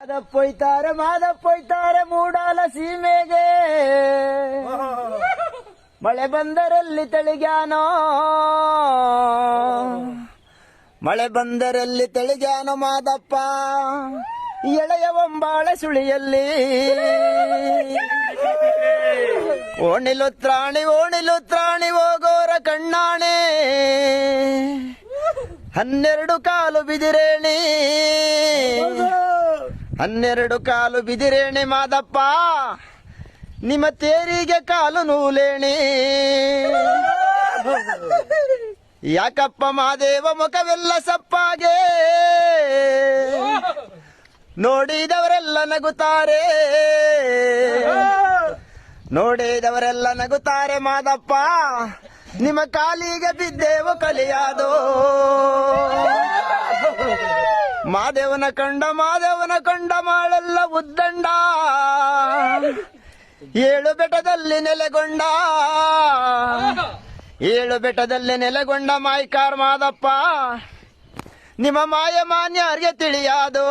ಮಾದಪ್ಪೊಯ್ತಾರೆ ಮಾದಪ್ಪೊಯ್ತಾರೆ ಮೂಡಾಲ ಸೀಮೆಗೆ. ಮಳೆ ಬಂದರಲ್ಲಿ ತಳಿಗ್ಯಾನೋ? ಮಳೆ ಬಂದರಲ್ಲಿ ತಳಿಗ್ಯಾನೋ ಮಾದಪ್ಪ? ಎಳೆಯ ಒಂಬಾಳ ಸುಳಿಯಲ್ಲಿ. ಓಣಿಲು ತ್ರಾಣಿ ಓಣಿಲು ತ್ರಾಣಿ ಹೋಗೋರ ಕಣ್ಣಾಣೆ. ಹನ್ನೆರಡು ಕಾಲು ಬಿದಿರೇಣಿ. ಹನ್ನೆರಡು ಕಾಲು ಬಿದಿರೇಣೆ ಮಾದಪ್ಪ, ನಿಮ್ಮ ತೇರಿಗೆ ಕಾಲು ನೂಲೇಣಿ. ಯಾಕಪ್ಪ ಮಾದೇವ ಮುಖವೆಲ್ಲ ಸಪ್ಪಾಗೆ? ನೋಡಿದವರೆಲ್ಲ ನಗುತ್ತಾರೆ. ನೋಡಿದವರೆಲ್ಲ ನಗುತ್ತಾರೆ ಮಾದಪ್ಪ, ನಿಮ್ಮ ಕಾಲಿಗೆ ಬಿದ್ದೇವು ಕಲಿಯಾದೋ. ಮಾದೇವನ ಕಂಡ ಮಾದೇವನ ಕಂಡ ಮಾಳೆಲ್ಲ ಉದ್ದಂಡ. ಏಳು ಬೆಟ್ಟದಲ್ಲಿ ನೆಲೆಗೊಂಡ. ಏಳು ಬೆಟ್ಟದಲ್ಲಿ ನೆಲೆಗೊಂಡ ಮಾಯ್ಕಾರ್ ಮಾದಪ್ಪ. ನಿಮ್ಮ ಮಾಯ ಮಾನ್ಯರ್ಗೆ ತಿಳಿಯಾದೋ.